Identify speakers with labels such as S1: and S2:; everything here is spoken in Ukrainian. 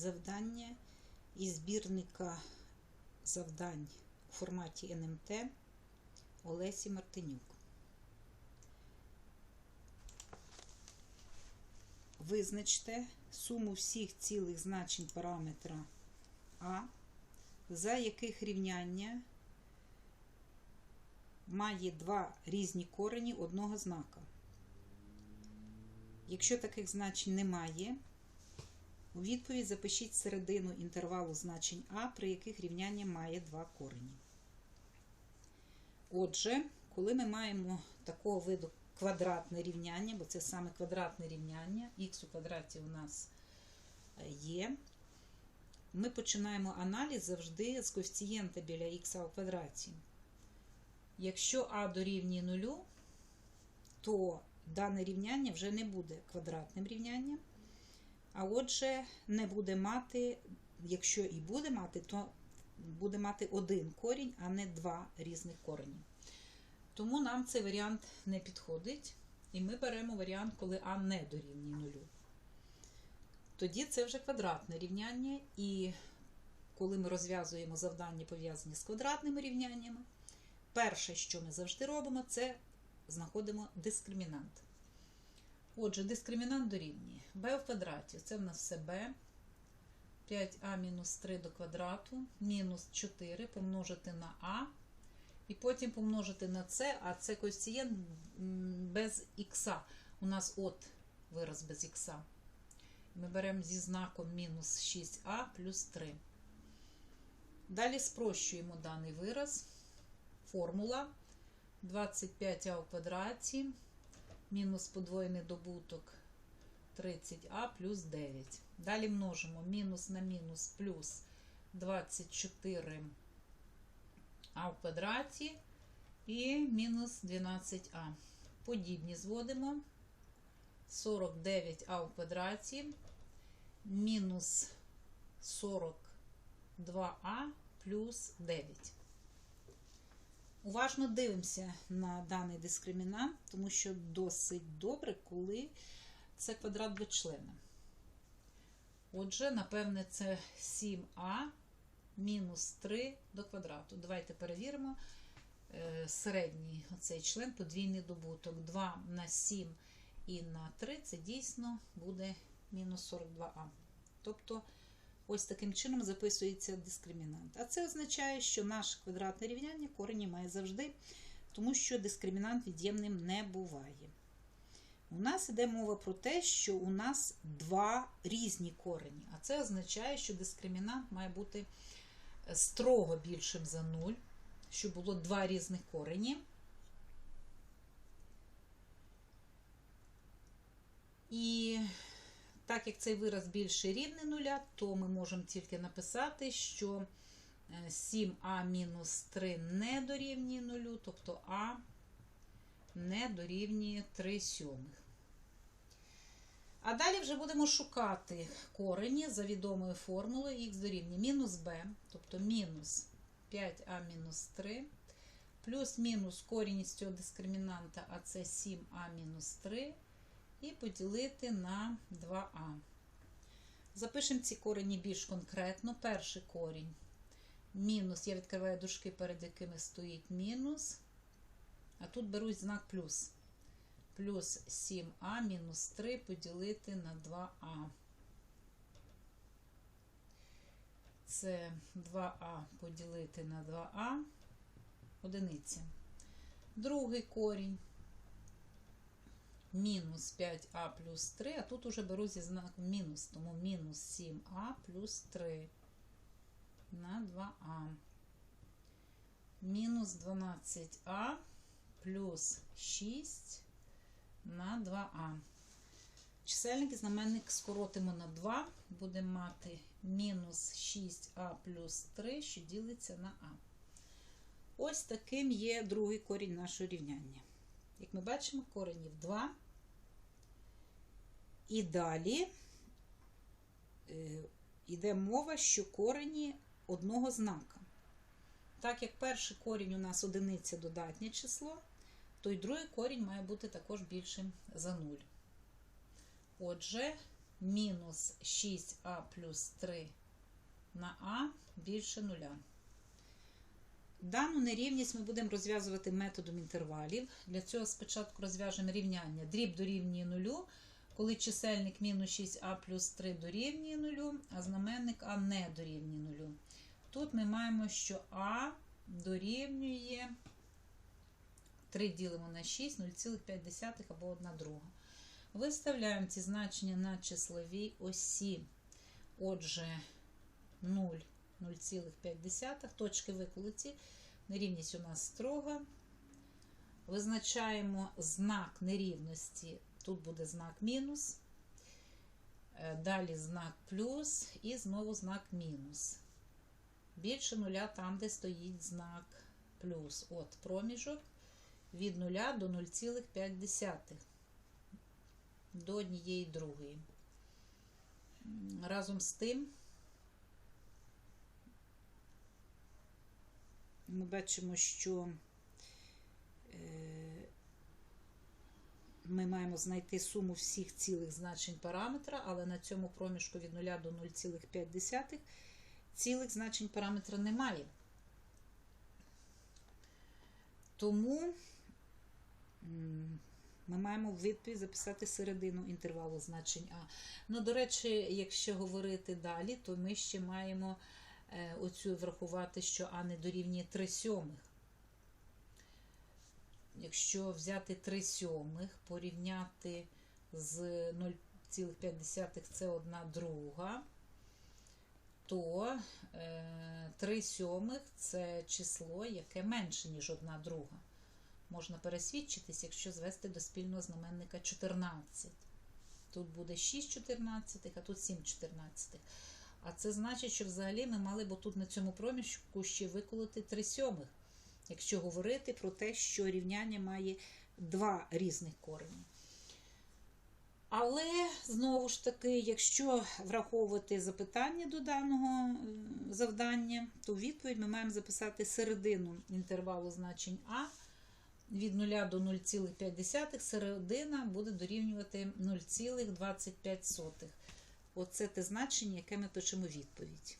S1: завдання із збірника завдань у форматі НМТ Олесі Мартинюк. Визначте суму всіх цілих значень параметра А, за яких рівняння має два різні корені одного знака. Якщо таких значень немає, у відповідь запишіть середину інтервалу значень А, при яких рівняння має два корені. Отже, коли ми маємо такого виду квадратне рівняння, бо це саме квадратне рівняння, х у квадраті у нас е, є, ми починаємо аналіз завжди з коефіцієнта біля х у квадраті. Якщо а дорівнює нулю, то дане рівняння вже не буде квадратним рівнянням. А отже, не буде мати, якщо і буде мати, то буде мати один корінь, а не два різних корені. Тому нам цей варіант не підходить. І ми беремо варіант, коли А не дорівнює нулю. Тоді це вже квадратне рівняння, і коли ми розв'язуємо завдання, пов'язані з квадратними рівняннями, перше, що ми завжди робимо, це знаходимо дискримінант. Отже, дискримінант дорівнює b в квадраті. Це в нас все b. 5а мінус 3 до квадрату, мінус 4 помножити на а. І потім помножити на це, а це коефіцієнт без х. У нас от вираз без х. Ми беремо зі знаком мінус 6а плюс 3. Далі спрощуємо даний вираз. Формула 25а у квадраті мінус подвоєний добуток 30а плюс 9. Далі множимо мінус на мінус плюс 24а в квадраті і мінус 12а. Подібні зводимо 49а в квадраті мінус 42а плюс 9. Уважно дивимося на даний дискримінант, тому що досить добре, коли це квадрат двочлена. Отже, напевне, це 7а мінус 3 до квадрату. Давайте перевіримо е, середній оцей член, подвійний добуток. 2 на 7 і на 3 це дійсно буде мінус 42а. Тобто, Ось таким чином записується дискримінант. А це означає, що наше квадратне рівняння корені має завжди, тому що дискримінант від'ємним не буває. У нас йде мова про те, що у нас два різні корені. А це означає, що дискримінант має бути строго більшим за 0, щоб було два різних корені. І так як цей вираз більше рівне нуля, то ми можемо тільки написати, що 7а мінус 3 не дорівнює нулю, тобто А не дорівнює 3 сьомих. А далі вже будемо шукати корені за відомою формулою х дорівнює мінус b, тобто мінус 5а мінус 3, плюс мінус цього дискримінанта, а це 7а мінус 3 і поділити на 2а. Запишемо ці корені більш конкретно. Перший корінь мінус, я відкриваю дужки, перед якими стоїть мінус, а тут беруть знак плюс. Плюс 7а мінус 3 поділити на 2а. Це 2а поділити на 2а, одиниця. Другий корінь мінус 5а плюс 3, а тут уже беру зі знаком мінус, тому мінус 7а плюс 3 на 2а. Мінус 12а плюс 6 на 2а. Чисельник і знаменник скоротимо на 2, будемо мати мінус 6а плюс 3, що ділиться на а. Ось таким є другий корінь нашого рівняння. Як ми бачимо, коренів 2. І далі йде мова, що корені одного знака. Так як перший корінь у нас одиниця додатнє число, то й другий корінь має бути також більшим за 0. Отже, мінус 6а плюс 3 на а більше нуля. Дану нерівність ми будемо розв'язувати методом інтервалів. Для цього спочатку розв'яжемо рівняння. Дріб дорівнює нулю, коли чисельник мінус 6а плюс 3 дорівнює нулю, а знаменник а не дорівнює нулю. Тут ми маємо, що а дорівнює 3 ділимо на 6, 0,5 або 1 друга. Виставляємо ці значення на числовій осі. Отже, 0, 0,5, точки виколоті. Нерівність у нас строга. Визначаємо знак нерівності. Тут буде знак мінус. Е, Далі знак плюс і знову знак мінус. Більше нуля там, де стоїть знак плюс. От проміжок від 0 до 0,5 до однієї другої. Разом з тим ми бачимо, що е, ми маємо знайти суму всіх цілих значень параметра, але на цьому проміжку від 0 до 0,5 цілих значень параметра немає. Тому ми маємо в відповідь записати середину інтервалу значень А. Ну, до речі, якщо говорити далі, то ми ще маємо оцю врахувати, що А не дорівнює 3 сьомих. Якщо взяти 3 сьомих, порівняти з 0,5 це 1 друга, то е, 3 сьомих це число, яке менше, ніж 1 друга. Можна пересвідчитись, якщо звести до спільного знаменника 14. Тут буде 6 чотирнадцятих, а тут 7 чотирнадцятих. А це значить, що взагалі ми мали б тут на цьому проміжку ще виколоти 3 сьомих, якщо говорити про те, що рівняння має два різних корені. Але знову ж таки, якщо враховувати запитання до даного завдання, то відповідь ми маємо записати середину інтервалу значень А від 0 до 0,5. Середина буде дорівнювати 0,25. Оце те значення, яке ми пишемо відповідь.